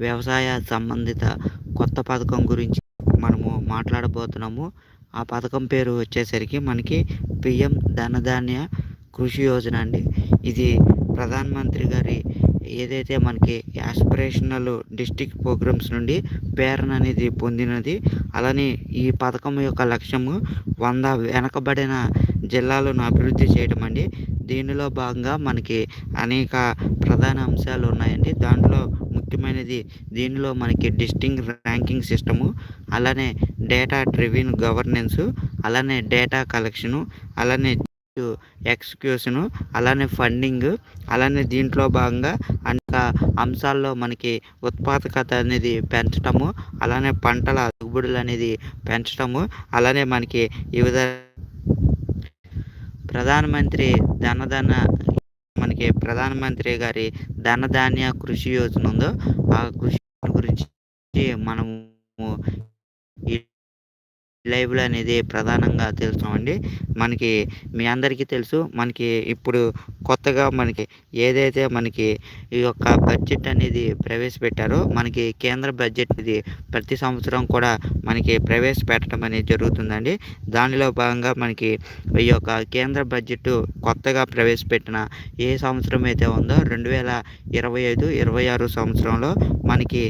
వ్యవసాయ సంబంధిత కొత్త పథకం గురించి మనము మాట్లాడబోతున్నాము. ఆ పథకం పేరు వచ్చేసరికి మనకి పిఎం ధనధాన్య కృషి యోజన అండి. ఇది ప్రధానమంత్రి గారి ఏదైతే మనకి యాస్పిరేషనల్ డిస్టిక్ ప్రోగ్రామ్స్ నుండి ప్రేరణ అనేది పొందినది అలానే ఈ పథకం యొక్క లక్ష్యము వంద వెనకబడిన జిల్లాలను అభివృద్ధి చేయడం అండి. దీనిలో భాగంగా మనకి అనేక ప్రధాన అంశాలు ఉన్నాయండి. దాంట్లో ముఖ్యమైనది దీనిలో మనకి డిస్టింగ్ ర్యాంకింగ్ సిస్టము అలానే డేటా డ్రివిన్ గవర్నెన్స్ అలానే డేటా కలెక్షను అలానే ఎక్స్క్యూషను అలానే ఫండింగ్ అలానే దీంట్లో భాగంగా అనేక అంశాల్లో మనకి ఉత్పాదకత అనేది పెంచటము అలానే పంటల దిగుబడులు అనేది పెంచటము అలానే మనకి వివిధ ప్రధానమంత్రి ధనధన మనకి ప్రధానమంత్రి గారి ధనధాన్య కృషి యోజన ఉందో ఆ కృషి గురించి మనము లైవ్లో అనేది ప్రధానంగా తెలుసామండి మనకి మీ అందరికీ తెలుసు మనకి ఇప్పుడు కొత్తగా మనకి ఏదైతే మనకి ఈ యొక్క బడ్జెట్ అనేది ప్రవేశపెట్టారో మనకి కేంద్ర బడ్జెట్ ఇది ప్రతి సంవత్సరం కూడా మనకి ప్రవేశపెట్టడం అనేది జరుగుతుందండి. దానిలో భాగంగా మనకి ఈ యొక్క కేంద్ర బడ్జెట్ కొత్తగా ప్రవేశపెట్టిన ఏ సంవత్సరం అయితే ఉందో రెండు వేల ఇరవై ఐదు ఇరవై ఆరు సంవత్సరంలో మనకి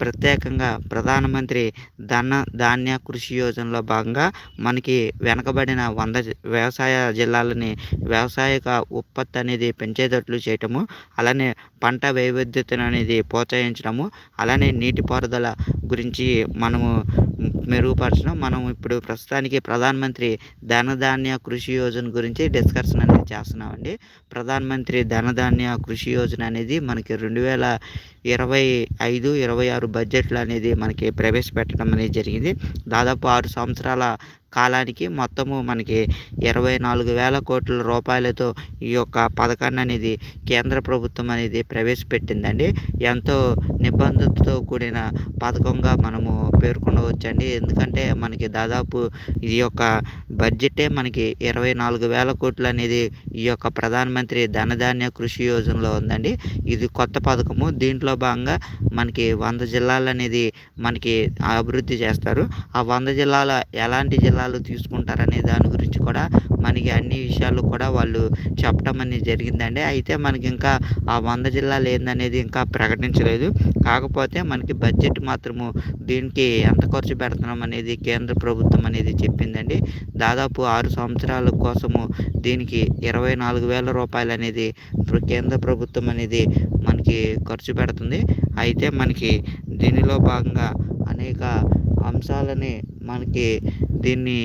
ప్రత్యేకంగా ప్రధానమంత్రి ధన ధాన్య కృషి యోజన కార్యక్రమంలో భాగంగా మనకి వెనకబడిన వంద వ్యవసాయ జిల్లాలని వ్యవసాయక ఉత్పత్తి అనేది పెంచేటట్లు చేయటము అలానే పంట వైవిధ్యతను అనేది ప్రోత్సహించడము అలానే నీటిపారుదల గురించి మనము మెరుగుపరచడం మనం ఇప్పుడు ప్రస్తుతానికి ప్రధానమంత్రి ధనధాన్య కృషి యోజన గురించి డిస్కషన్ అనేది చేస్తున్నామండి. ప్రధానమంత్రి ధనధాన్య కృషి యోజన అనేది మనకి రెండు వేల ఇరవై ఐదు ఇరవై ఆరు బడ్జెట్లు అనేది మనకి ప్రవేశపెట్టడం అనేది జరిగింది. దాదాపు ఆరు సంవత్సరాల కాలానికి మొత్తము మనకి ఇరవై నాలుగు వేల కోట్ల రూపాయలతో ఈ యొక్క పథకాన్ని అనేది కేంద్ర ప్రభుత్వం అనేది ప్రవేశపెట్టిందండి. ఎంతో నిబంధనతో కూడిన పథకంగా మనము పేర్కొనవచ్చండి. ఎందుకంటే మనకి దాదాపు ఈ యొక్క బడ్జెటే మనకి ఇరవై నాలుగు వేల కోట్లు అనేది ఈ యొక్క ప్రధానమంత్రి ధనధాన్య కృషి యోజనలో ఉందండి. ఇది కొత్త పథకము. దీంట్లో భాగంగా మనకి వంద జిల్లాలు అనేది మనకి అభివృద్ధి చేస్తారు. ఆ వంద జిల్లాల ఎలాంటి జిల్లా జిల్లాలు తీసుకుంటారనే దాని గురించి కూడా మనకి అన్ని విషయాలు కూడా వాళ్ళు చెప్పడం అనేది జరిగిందండి. అయితే మనకి ఇంకా ఆ వంద జిల్లాలు ఏందనేది ఇంకా ప్రకటించలేదు. కాకపోతే మనకి బడ్జెట్ మాత్రము దీనికి ఎంత ఖర్చు పెడుతున్నాం అనేది కేంద్ర ప్రభుత్వం అనేది చెప్పిందండి. దాదాపు ఆరు సంవత్సరాల కోసము దీనికి ఇరవై నాలుగు వేల రూపాయలు అనేది కేంద్ర ప్రభుత్వం అనేది మనకి ఖర్చు పెడుతుంది. అయితే మనకి దీనిలో భాగంగా అనేక అంశాలని మనకి దీన్ని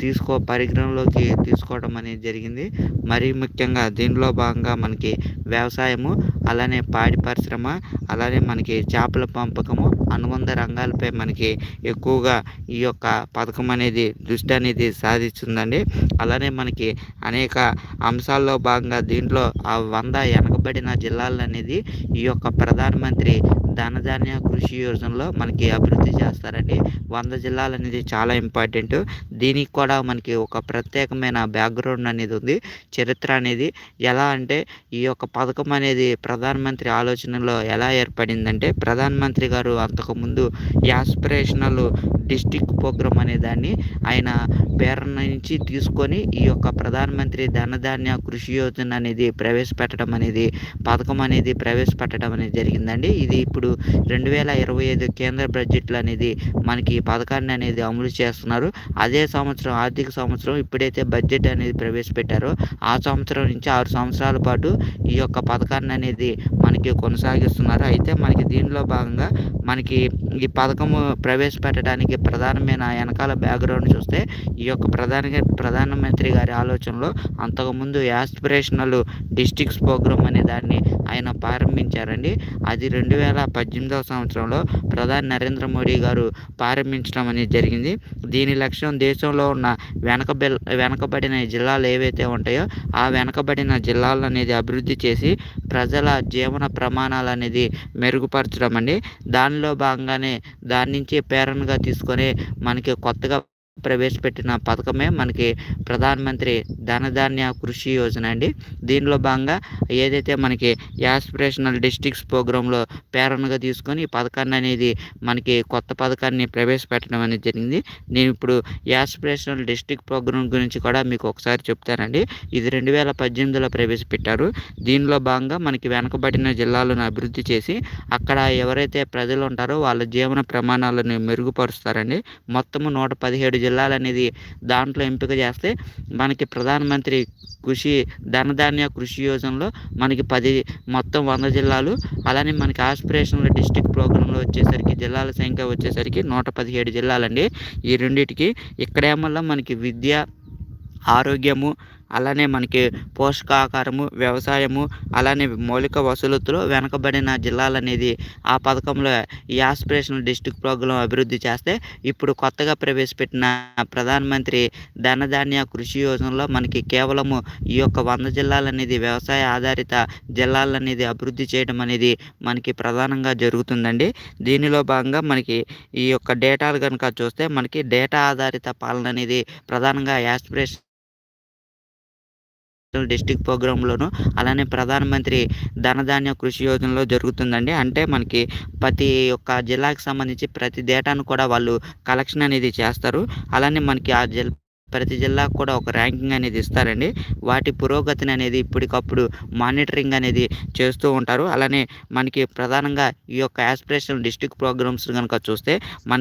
తీసుకో పరిగణలోకి తీసుకోవడం అనేది జరిగింది. మరీ ముఖ్యంగా దీనిలో భాగంగా మనకి వ్యవసాయము అలానే పాడి పరిశ్రమ అలానే మనకి చేపల పెంపకము అనుబంధ రంగాలపై మనకి ఎక్కువగా ఈ యొక్క పథకం అనేది దృష్టి అనేది సాధిస్తుందండి. అలానే మనకి అనేక అంశాల్లో భాగంగా దీంట్లో ఆ వంద వెనకబడిన జిల్లాలు అనేది ఈ యొక్క ప్రధానమంత్రి ధనధాన్య కృషి యోజనలో మనకి అభివృద్ధి చేస్తారండి. వంద జిల్లాలు అనేది చాలా ఇంపార్టెంట్. దీనికి కూడా మనకి ఒక ప్రత్యేకమైన బ్యాక్గ్రౌండ్ అనేది ఉంది. చరిత్ర అనేది ఎలా అంటే ఈ యొక్క పథకం అనేది ప్రధానమంత్రి ఆలోచనలో ఎలా ఏర్పడిందంటే ప్రధానమంత్రి గారు అంతకుముందు యాస్పిరేషనల్ డిస్టిక్ ప్రోగ్రామ్ అనే దాన్ని ఆయన ప్రేరణ నుంచి తీసుకొని ఈ యొక్క ప్రధానమంత్రి ధనధాన్య కృషి యోజన అనేది ప్రవేశపెట్టడం అనేది పథకం అనేది ప్రవేశపెట్టడం అనేది జరిగిందండి. ఇది ఇప్పుడు రెండు వేల ఇరవై ఐదు కేంద్ర బడ్జెట్లు అనేది మనకి ఈ పథకాన్ని అనేది అమలు చేస్తున్నారు. అదే సంవత్సరం ఆర్థిక సంవత్సరం ఇప్పుడైతే బడ్జెట్ అనేది ప్రవేశపెట్టారో ఆ సంవత్సరం నుంచి ఆరు సంవత్సరాల పాటు ఈ యొక్క పథకాన్ని అనేది మనకి కొనసాగిస్తున్నారు. అయితే మనకి దీనిలో భాగంగా మనకి ఈ పథకము ప్రవేశపెట్టడానికి ప్రధానమైన వెనకాల బ్యాక్గ్రౌండ్ చూస్తే ఈ యొక్క ప్రధాన ప్రధానమంత్రి గారి ఆలోచనలో అంతకుముందు యాస్పిరేషనల్ డిస్టిక్స్ ప్రోగ్రామ్ అనే దాన్ని ఆయన ప్రారంభించారండి. అది రెండు వేల పద్దెనిమిదవ సంవత్సరంలో ప్రధాని నరేంద్ర మోడీ గారు ప్రారంభించడం అనేది జరిగింది. దీని లక్ష్యం దేశంలో ఉన్న వెనక వెనకబడిన జిల్లాలు ఏవైతే ఉంటాయో ఆ వెనకబడిన జిల్లాలు అనేది అభివృద్ధి చేసి ప్రజల జీవన ప్రమాణాలు అనేది మెరుగుపరచడం అండి దానిలో భాగంగానే దాని నుంచి ప్రేరణగా తీసుకొని మనకి కొత్తగా ప్రవేశపెట్టిన పథకమే మనకి ప్రధానమంత్రి ధనధాన్య కృషి యోజన అండి. దీనిలో భాగంగా ఏదైతే మనకి యాస్పిరేషనల్ డిస్ట్రిక్ట్స్ ప్రోగ్రాంలో ప్రేరణగా తీసుకొని ఈ పథకాన్ని అనేది మనకి కొత్త పథకాన్ని ప్రవేశపెట్టడం అనేది జరిగింది. నేను ఇప్పుడు యాస్పిరేషనల్ డిస్ట్రిక్ట్ ప్రోగ్రాం గురించి కూడా మీకు ఒకసారి చెప్తానండి. ఇది రెండు వేల పద్దెనిమిదిలో ప్రవేశపెట్టారు. దీనిలో భాగంగా మనకి వెనకబడిన జిల్లాలను అభివృద్ధి చేసి అక్కడ ఎవరైతే ప్రజలు ఉంటారో వాళ్ళ జీవన ప్రమాణాలను మెరుగుపరుస్తారండి. మొత్తము నూట పదిహేడు జిల్లాలు అనేది దాంట్లో ఎంపిక చేస్తే మనకి ప్రధానమంత్రి కృషి ధనధాన్య కృషి యోజనలో మనకి పది మొత్తం వంద జిల్లాలు. అలానే మనకి ఆస్పిరేషనల్ డిస్టిక్ ప్రోగ్రాంలో వచ్చేసరికి జిల్లాల సంఖ్య వచ్చేసరికి నూట పదిహేడు జిల్లాలండి. ఈ రెండింటికి ఇక్కడేమల్లా మనకి విద్య ఆరోగ్యము అలానే మనకి పోషకాహారము వ్యవసాయము అలానే మౌలిక వసతులతో వెనకబడిన జిల్లాలు అనేది ఆ పథకంలో ఈ ఆస్పిరేషనల్ డిస్టిక్ ప్రోగ్రాం అభివృద్ధి చేస్తే ఇప్పుడు కొత్తగా ప్రవేశపెట్టిన ప్రధానమంత్రి ధనధాన్య కృషి యోజనలో మనకి కేవలము ఈ యొక్క వంద జిల్లాలు అనేది వ్యవసాయ ఆధారిత జిల్లాలు అనేది అభివృద్ధి చేయడం అనేది మనకి ప్రధానంగా జరుగుతుందండి. దీనిలో భాగంగా మనకి ఈ యొక్క డేటాలు కనుక చూస్తే మనకి డేటా ఆధారిత పాలన అనేది ప్రధానంగా యాస్పిరేషన్ డిస్టిక్ ప్రోగ్రాంలోను అలానే ప్రధానమంత్రి ధనధాన్య కృషి యోజనలో జరుగుతుందండి. అంటే మనకి ప్రతి ఒక్క జిల్లాకు సంబంధించి ప్రతి డేటాను కూడా వాళ్ళు కలెక్షన్ అనేది చేస్తారు. అలానే మనకి ఆ జిల్ ప్రతి జిల్లాకు కూడా ఒక ర్యాంకింగ్ అనేది ఇస్తారండి. వాటి పురోగతిని అనేది ఇప్పటికప్పుడు మానిటరింగ్ అనేది చేస్తూ ఉంటారు. అలానే మనకి ప్రధానంగా ఈ యొక్క యాస్పిరేషనల్ డిస్టిక్ ప్రోగ్రామ్స్ కనుక చూస్తే మన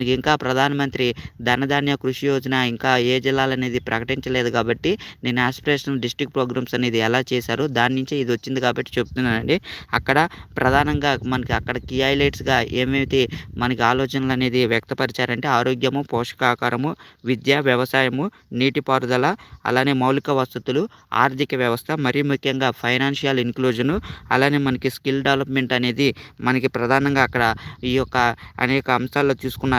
ఇంకా ప్రధానమంత్రి ధనధాన్య కృషి యోజన ఇంకా ఏ జిల్లాలు అనేది ప్రకటించలేదు కాబట్టి నేను ఆస్పిరేషనల్ డిస్ట్రిక్ట్ ప్రోగ్రామ్స్ అనేది ఎలా చేశారో దాని నుంచే ఇది వచ్చింది కాబట్టి చెప్తున్నానండి. అక్కడ ప్రధానంగా మనకి అక్కడ కీ హైలైట్స్గా ఏమైతే మనకి ఆలోచనలు అనేది వ్యక్తపరిచారంటే ఆరోగ్యము పోషకాహారము విద్య వ్యవసాయము నీటిపారుదల అలానే మౌలిక వసతులు ఆర్థిక వ్యవస్థ మరీ ముఖ్యంగా ఫైనాన్షియల్ ఇన్క్లూజను అలానే మనకి స్కిల్ డెవలప్మెంట్ అనేది మనకి ప్రధానంగా అక్కడ ఈ యొక్క అనేక అంశాల్లో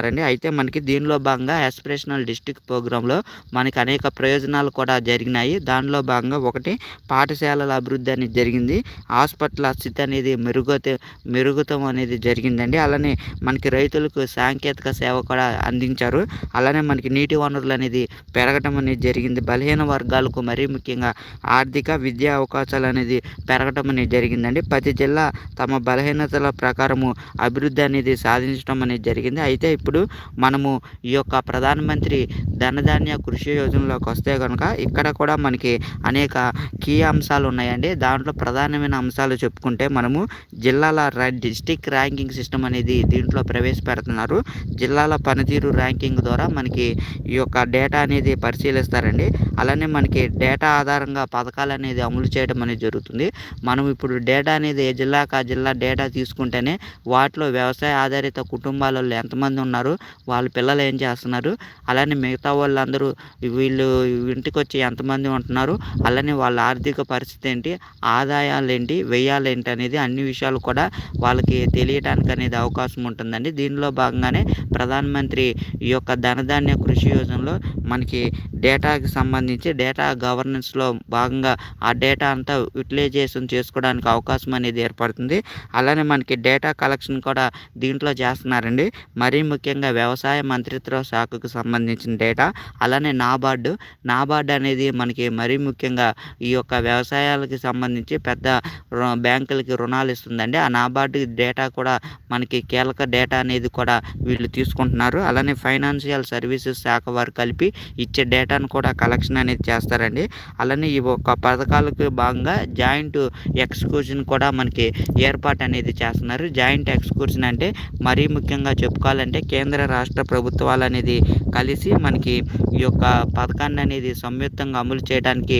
తీసుకున్నారండి అయితే మనకి దీనిలో భాగంగా ఆస్పిరేషనల్ డిస్టిక్ ప్రోగ్రాంలో మనకి అనేక ప్రయోజనాలు కూడా జరిగినాయి. దానిలో భాగంగా ఒకటి పాఠశాలల అభివృద్ధి అనేది జరిగింది. హాస్పిటల్ స్థితి అనేది మెరుగత మెరుగుతం అనేది జరిగిందండి. అలానే మనకి రైతులకు సాంకేతిక సేవ కూడా అందించారు. అలానే మనకి నీటి వనరులు అనేది పెరగటం అనేది జరిగింది. బలహీన వర్గాలకు మరీ ముఖ్యంగా ఆర్థిక విద్యా అవకాశాలు అనేది పెరగటం అనేది జరిగిందండి. ప్రతి జిల్లా తమ బలహీనతల ప్రకారము అభివృద్ధి అనేది సాధించడం అనేది జరిగింది. అయితే ఇప్పుడు మనము ఈ యొక్క ప్రధానమంత్రి ధనధాన్య కృషి యోజనలోకి వస్తే కనుక ఇక్కడ కూడా మనకి అనేక కీ అంశాలు ఉన్నాయండి. దాంట్లో ప్రధానమైన అంశాలు చెప్పుకుంటే మనము జిల్లాల డిస్టిక్ ర్యాంకింగ్ సిస్టమ్ అనేది దీంట్లో ప్రవేశపెడుతున్నారు. జిల్లాల పనితీరు ర్యాంకింగ్ ద్వారా మనకి ఈ యొక్క డేటా అనేది పరిశీలిస్తారండి. అలానే మనకి డేటా ఆధారంగా పథకాలు అనేది అమలు చేయడం అనేది జరుగుతుంది. మనం ఇప్పుడు డేటా అనేది ఏ జిల్లాకు జిల్లా డేటా తీసుకుంటేనే వాటిలో వ్యవసాయ ఆధారిత కుటుంబాలలో ఎంతమంది ఉన్నారు వాళ్ళ పిల్లలు ఏం చేస్తున్నారు? అలానే మిగతా వాళ్ళందరూ వీళ్ళు ఇంటికి వచ్చి ఎంతమంది ఉంటున్నారు? అలానే వాళ్ళ ఆర్థిక పరిస్థితి ఏంటి? ఆదాయాలు ఏంటి వ్యయాలు ఏంటి అనేది అన్ని విషయాలు కూడా వాళ్ళకి తెలియడానికి అనేది అవకాశం ఉంటుందండి. దీనిలో భాగంగానే ప్రధానమంత్రి ఈ యొక్క ధనధాన్య కృషి యోజనలో మనకి డేటాకి సంబంధించి డేటా గవర్నెన్స్లో భాగంగా ఆ డేటా అంతా యూటిలైజేషన్ చేసుకోవడానికి అవకాశం అనేది ఏర్పడుతుంది. అలానే మనకి డేటా కలెక్షన్ కూడా దీంట్లో చేస్తున్నారండి. మరీ ముఖ్యంగా వ్యవసాయ మంత్రిత్వ శాఖకు సంబంధించిన డేటా అలానే నాబార్డు. నాబార్డు అనేది మనకి మరీ ముఖ్యంగా ఈ యొక్క వ్యవసాయాలకి సంబంధించి పెద్ద రు- బ్యాంకులకి రుణాలు ఇస్తుందండి. ఆ నాబార్డు డేటా కూడా మనకి కీలక డేటా అనేది కూడా వీళ్ళు తీసుకుంటున్నారు. అలానే ఫైనాన్షియల్ సర్వీసెస్ శాఖ వారు కలిపి ఇచ్చే డేటాను కూడా కలెక్షన్ అనేది చేస్తారండి. అలానే ఈ ఒక్క పథకాలకు భాగంగా జాయింట్ ఎక్స్క్యూషన్ కూడా మనకి ఏర్పాటు అనేది చేస్తున్నారు. జాయింట్ ఎక్స్కూర్షన్ అంటే మరీ ముఖ్యంగా చెప్పుకోవాలంటే కేంద్ర కేంద్ర రాష్ట్ర ప్రభుత్వాలు అనేది కలిసి మనకి ఈ యొక్క పథకాన్ని అనేది సంయుక్తంగా అమలు చేయడానికి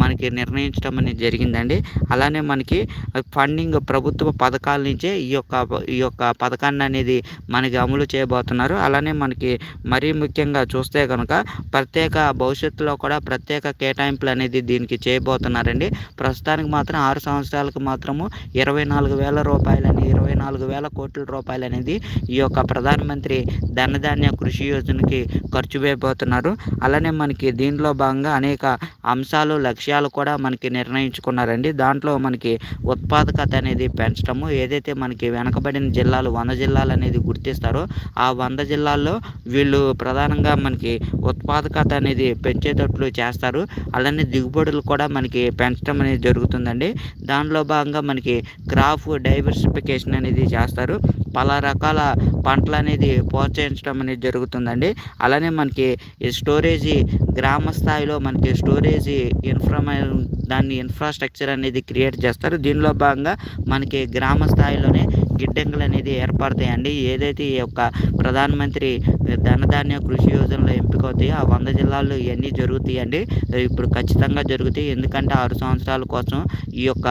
మనకి నిర్ణయించడం అనేది జరిగిందండి. అలానే మనకి ఫండింగ్ ప్రభుత్వ పథకాల నుంచే ఈ యొక్క ఈ యొక్క పథకాన్ని అనేది మనకి అమలు చేయబోతున్నారు. అలానే మనకి మరీ ముఖ్యంగా చూస్తే కనుక ప్రత్యేక భవిష్యత్తులో కూడా ప్రత్యేక కేటాయింపులు అనేది దీనికి చేయబోతున్నారండి. ప్రస్తుతానికి మాత్రం ఆరు సంవత్సరాలకు మాత్రము ఇరవై నాలుగు వేల రూపాయలని ఇరవై నాలుగు వేల కోట్ల రూపాయలు అనేది ఈ యొక్క ప్రధానమంత్రి ధనధాన్య కృషి యోజనకి ఖర్చు వేయబోతున్నారు. అలానే మనకి దీనిలో భాగంగా అనేక అంశాలు లక్ష్యాలు కూడా మనకి నిర్ణయించుకున్నారండి. దాంట్లో మనకి ఉత్పాదకత అనేది పెంచడము ఏదైతే మనకి వెనకబడిన జిల్లాలు వంద జిల్లాలు అనేది గుర్తిస్తారో ఆ వంద జిల్లాల్లో వీళ్ళు ప్రధానంగా మనకి ఉత్పాదకత అనేది పెంచేటట్లు చేస్తారు. అలానే దిగుబడులు కూడా మనకి పెంచడం అనేది జరుగుతుందండి. దానిలో భాగంగా మనకి క్రాప్ డైవర్సిఫికేషన్ అనేది చేస్తారు. పలా రకాల పంటలు అనేది ప్రోత్సహించడం అనేది జరుగుతుందండి. అలానే మనకి ఈ స్టోరేజీ గ్రామ స్థాయిలో మనకి స్టోరేజీ ఇన్ఫ్రా దాన్ని ఇన్ఫ్రాస్ట్రక్చర్ అనేది క్రియేట్ చేస్తారు. దీనిలో భాగంగా మనకి గ్రామ స్థాయిలోనే గిడ్డంగులు అనేది ఏర్పడతాయండి. ఏదైతే ఈ యొక్క ప్రధానమంత్రి ధనధాన్య కృషి యోజనలో ఎంపిక అవుతాయో ఆ వంద జిల్లాల్లో ఇవన్నీ జరుగుతాయండి. ఇప్పుడు ఖచ్చితంగా జరుగుతాయి. ఎందుకంటే ఆరు సంవత్సరాల కోసం ఈ యొక్క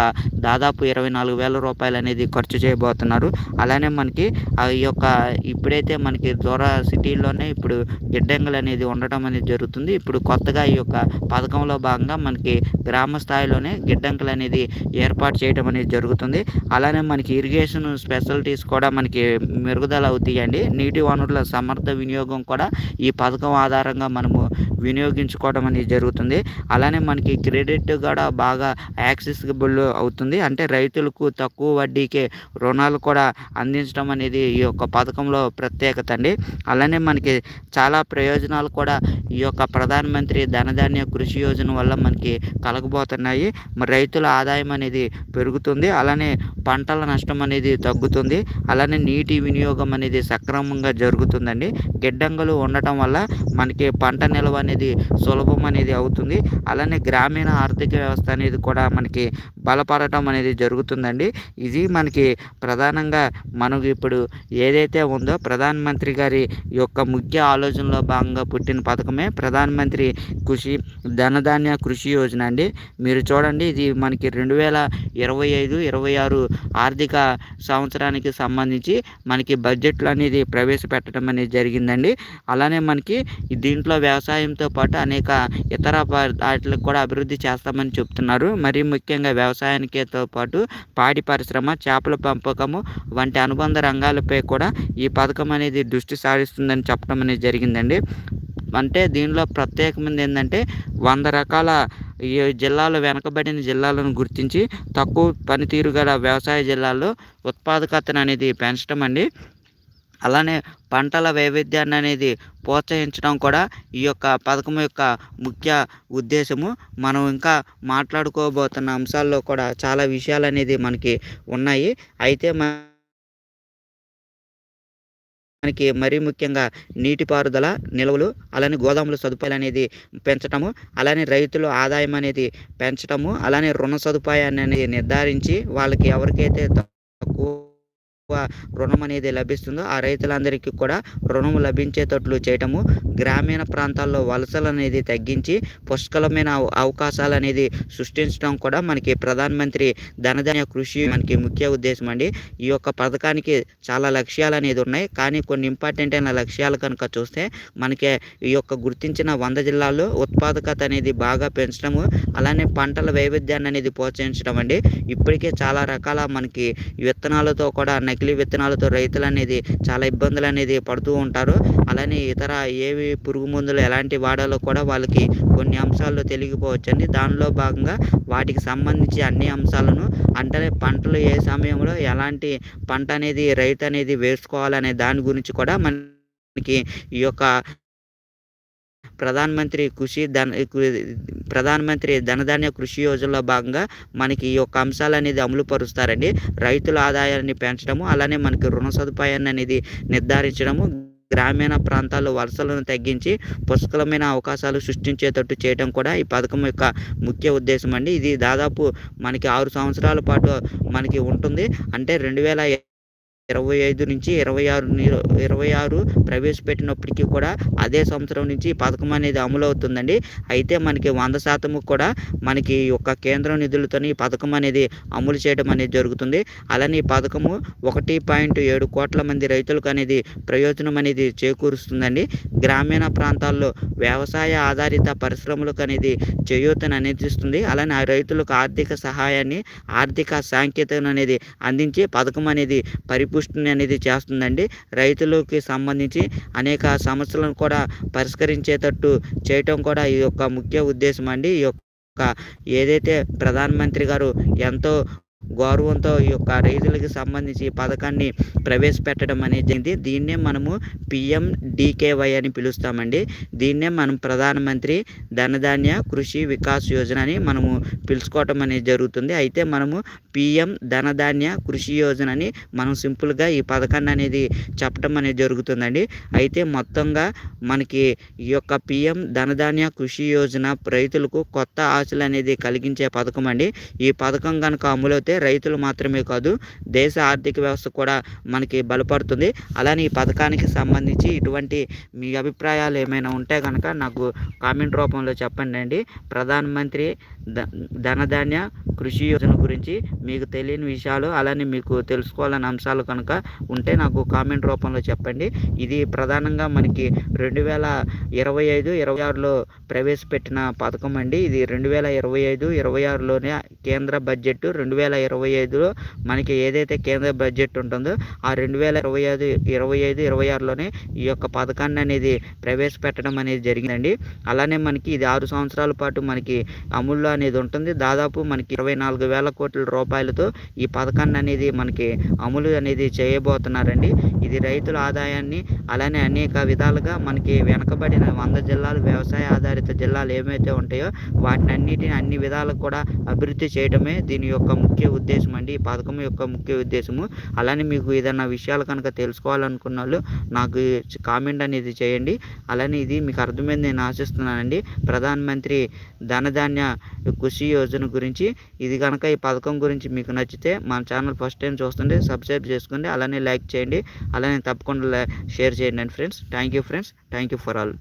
దాదాపు ఇరవై నాలుగు వేల రూపాయలు అనేది ఖర్చు చేయబోతున్నారు. అలానే మనకి ఆ యొక్క ఇప్పుడైతే మనకి దూర సిటీల్లోనే ఇప్పుడు గిడ్డంగులు అనేది ఉండటం అనేది జరుగుతుంది. ఇప్పుడు కొత్తగా ఈ యొక్క పథకంలో భాగంగా మనకి గ్రామ స్థాయిలోనే గిడ్డంగులు అనేది ఏర్పాటు చేయడం అనేది జరుగుతుంది. అలానే మనకి ఇరిగేషన్ ఫెసిలిటీస్ కూడా మనకి మెరుగుదల అవుతాయండి. నీటి వనరుల సమర్థ వినియోగం కూడా ఈ పథకం ఆధారంగా మనము వినియోగించుకోవడం అనేది జరుగుతుంది. అలానే మనకి క్రెడిట్ కూడా బాగా యాక్సెసిబుల్ అవుతుంది. అంటే రైతులకు తక్కువ వడ్డీకే రుణాలు కూడా అందించడం అనేది ఈ యొక్క పథకంలో ప్రత్యేకత అండి. అలానే మనకి చాలా ప్రయోజనాలు కూడా ఈ యొక్క ప్రధానమంత్రి ధనధాన్య కృషి యోజన వల్ల మనకి కలగబోతున్నాయి. మరి రైతుల ఆదాయం అనేది పెరుగుతుంది. అలానే పంటల నష్టం అనేది తగ్గుతుంది. అలానే నీటి వినియోగం అనేది సక్రమంగా జరుగుతుందండి. గిడ్డంగులు ఉండటం వల్ల మనకి పంట నిల్వ అనేది సులభం అనేది అవుతుంది. అలానే గ్రామీణ ఆర్థిక వ్యవస్థ అనేది కూడా మనకి బలపడటం అనేది జరుగుతుందండి. ఇది మనకి ప్రధానంగా మనకు ఇప్పుడు ఏదైతే ఉందో ప్రధానమంత్రి గారి యొక్క ముఖ్య ఆలోచనలో భాగంగా పుట్టిన పథకమే ప్రధానమంత్రి కృషి ధనధాన్య కృషి యోజన అండి. మీరు చూడండి ఇది మనకి రెండు వేల ఇరవై ఐదు ఇరవై ఆరు ఆర్థిక సంవత్సరానికి సంబంధించి మనకి బడ్జెట్లు అనేది ప్రవేశపెట్టడం అనేది జరిగిందండి. అలానే మనకి దీంట్లో వ్యవసాయం వ్యవసాయంతో పాటు అనేక ఇతర వాటికి కూడా అభివృద్ధి చేస్తామని చెప్తున్నారు. మరి ముఖ్యంగా వ్యవసాయానికితో పాటు పాడి పరిశ్రమ చేపల పెంపకము వంటి అనుబంధ రంగాలపై కూడా ఈ పథకం అనేది దృష్టి సారిస్తుందని చెప్పడం అనేది జరిగిందండి. అంటే దీనిలో ప్రత్యేకమైనది ఏంటంటే వంద రకాల ఈ జిల్లాలో వెనకబడిన జిల్లాలను గుర్తించి తక్కువ పనితీరు గల వ్యవసాయ జిల్లాల్లో ఉత్పాదకతను అనేది పెంచడం అండి. అలానే పంటల వైవిధ్యాన్ని అనేది ప్రోత్సహించడం కూడా ఈ యొక్క పథకం యొక్క ముఖ్య ఉద్దేశము. మనం ఇంకా మాట్లాడుకోబోతున్న అంశాల్లో కూడా చాలా విషయాలు అనేది మనకి ఉన్నాయి. అయితే మనకి మరీ ముఖ్యంగా నీటిపారుదల నిల్వలు అలానే గోదాముల సదుపాయాలు అనేది పెంచటము అలానే రైతుల ఆదాయం అనేది పెంచటము అలానే రుణ సదుపాయాన్ని అనేది నిర్ధారించి వాళ్ళకి ఎవరికైతే తక్కువ రుణం అనేది లభిస్తుందో ఆ రైతులందరికీ కూడా రుణం లభించేటట్లు చేయటము గ్రామీణ ప్రాంతాల్లో వలసలు అనేది తగ్గించి పుష్కలమైన అవకాశాలు అనేది సృష్టించడం కూడా మనకి ప్రధానమంత్రి ధనధాన్య కృషి మనకి ముఖ్య ఉద్దేశం అండి. ఈ యొక్క పథకానికి చాలా లక్ష్యాలు అనేది ఉన్నాయి. కానీ కొన్ని ఇంపార్టెంట్ అయిన లక్ష్యాలు కనుక చూస్తే మనకి ఈ యొక్క గుర్తించిన వంద జిల్లాల్లో ఉత్పాదకత అనేది బాగా పెంచడము అలానే పంటల వైవిధ్యాన్ని అనేది ప్రోత్సహించడం అండి. ఇప్పటికే చాలా రకాల మనకి విత్తనాలతో కూడా నకిలీ విత్తనాలతో రైతులు అనేది చాలా ఇబ్బందులు అనేది పడుతూ ఉంటారు. అలానే ఇతర ఏవి పురుగు మందులు ఎలాంటి వాడాలో కూడా వాళ్ళకి కొన్ని అంశాల్లో తెలియకపోవచ్చండి. దానిలో భాగంగా వాటికి సంబంధించి అన్ని అంశాలను అంటే పంటలు ఏ సమయంలో ఎలాంటి పంట అనేది రైతు అనేది వేసుకోవాలనే దాని గురించి కూడా మనకి ఈ యొక్క ప్రధానమంత్రి కృషి ధన ప్రధానమంత్రి ధనధాన్య కృషి యోజనలో భాగంగా మనకి ఈ యొక్క అంశాలు అనేది అమలు పరుస్తారండి రైతుల ఆదాయాన్ని పెంచడము అలానే మనకి రుణ సదుపాయాన్ని అనేది నిర్ధారించడము గ్రామీణ ప్రాంతాల్లో వలసలను తగ్గించి పుష్కలమైన అవకాశాలు సృష్టించేటట్టు చేయడం కూడా ఈ పథకం యొక్క ముఖ్య ఉద్దేశం అండి. ఇది దాదాపు మనకి ఆరు సంవత్సరాల పాటు మనకి ఉంటుంది. అంటే రెండు వేల ఇరవై ఐదు నుంచి ఇరవై ఆరు ఇరవై ఆరు ప్రవేశపెట్టినప్పటికీ కూడా అదే సంవత్సరం నుంచి పథకం అనేది అమలు అవుతుందండి అయితే మనకి వంద శాతము కూడా మనకి ఒక కేంద్రం నిధులతో ఈ పథకం అనేది అమలు చేయడం అనేది జరుగుతుంది. అలానే ఈ పథకము ఒకటి పాయింట్ ఏడు కోట్ల మంది రైతులకు అనేది ప్రయోజనం అనేది చేకూరుస్తుందండి. గ్రామీణ ప్రాంతాల్లో వ్యవసాయ ఆధారిత పరిశ్రమలకు అనేది చేయూతను అందిస్తుంది. అలానే ఆ రైతులకు ఆర్థిక సహాయాన్ని ఆర్థిక సాంకేతికను అనేది అందించి పథకం అనేది పరిపూర్ణ పుష్టిని అనేది చేస్తుందండి. రైతులకి సంబంధించి అనేక సమస్యలను కూడా పరిష్కరించేటట్టు చేయటం కూడా ఈ యొక్క ముఖ్య ఉద్దేశం అండి. ఈ యొక్క ఏదైతే ప్రధానమంత్రి గారు ఎంతో గౌరవంతో ఈ యొక్క రైతులకి సంబంధించి ఈ పథకాన్ని ప్రవేశపెట్టడం అనేది జరిగింది. దీన్నే మనము పిఎం డికేవై అని పిలుస్తామండి. దీన్నే మనం ప్రధానమంత్రి ధనధాన్య కృషి వికాస్ యోజన అని మనము పిలుచుకోవటం అనేది జరుగుతుంది. అయితే మనము పిఎం ధనధాన్య కృషి యోజన అని మనం సింపుల్గా ఈ పథకాన్ని అనేది చెప్పడం అనేది జరుగుతుందండి. అయితే మొత్తంగా మనకి ఈ యొక్క పిఎం ధనధాన్య కృషి యోజన రైతులకు కొత్త ఆశలు అనేది కలిగించే పథకం అండి. ఈ పథకం కనుక అమలవుతే రైతులు మాత్రమే కాదు దేశ ఆర్థిక వ్యవస్థ కూడా మనకి బలపడుతుంది. అలానే ఈ పథకానికి సంబంధించి ఇటువంటి మీ అభిప్రాయాలు ఏమైనా ఉంటే కనుక నాకు కామెంట్ రూపంలో చెప్పండి అండి. ప్రధానమంత్రి ధనధాన్య కృషి యోజన గురించి మీకు తెలియని విషయాలు అలానే మీకు తెలుసుకోవాలని అంశాలు కనుక ఉంటే నాకు కామెంట్ రూపంలో చెప్పండి. ఇది ప్రధానంగా మనకి రెండు వేల ఇరవై ఐదు ఇరవై ఆరులో ప్రవేశపెట్టిన పథకం అండి. ఇది రెండు వేల ఇరవై ఐదు ఇరవై ఆరులోనే కేంద్ర బడ్జెట్ రెండు వేల ఇరవై ఐదులో మనకి ఏదైతే కేంద్ర బడ్జెట్ ఉంటుందో ఆ రెండు వేల ఇరవై ఐదు ఇరవై ఐదు ఇరవై ఆరులోనే ఈ యొక్క పథకాన్ని అనేది ప్రవేశపెట్టడం అనేది జరిగిందండి. అలానే మనకి ఇది ఆరు సంవత్సరాల పాటు మనకి అమల్లో అనేది ఉంటుంది. దాదాపు మనకి ఇరవై నాలుగు వేల కోట్ల రూపాయలతో ఈ పథకాన్ని అనేది మనకి అమలు అనేది చేయబోతున్నారండి. ఇది రైతుల ఆదాయాన్ని అలానే అనేక విధాలుగా మనకి వెనకబడిన వంద జిల్లాలు వ్యవసాయ ఆధారిత జిల్లాలు ఏమైతే ఉంటాయో వాటిని అన్నిటిని అన్ని విధాలకు కూడా అభివృద్ధి చేయడమే దీని యొక్క ముఖ్య ఉద్దేశం అండి. ఈ పథకం యొక్క ముఖ్య ఉద్దేశము అలానే మీకు ఏదైనా విషయాలు కనుక తెలుసుకోవాలనుకున్న వాళ్ళు నాకు కామెంట్ అనేది చేయండి. అలానే ఇది మీకు అర్థమైంది నేను ఆశిస్తున్నానండి. ప్రధానమంత్రి ధనధాన్య కృషి యోజన గురించి ఇది కనుక ఈ పథకం గురించి మీకు నచ్చితే మన ఛానల్ ఫస్ట్ టైం చూస్తుంటే సబ్స్క్రైబ్ చేసుకోండి. అలానే లైక్ చేయండి. అలానే తప్పకుండా షేర్ చేయండి friends. Thank you friends. Thank you for all.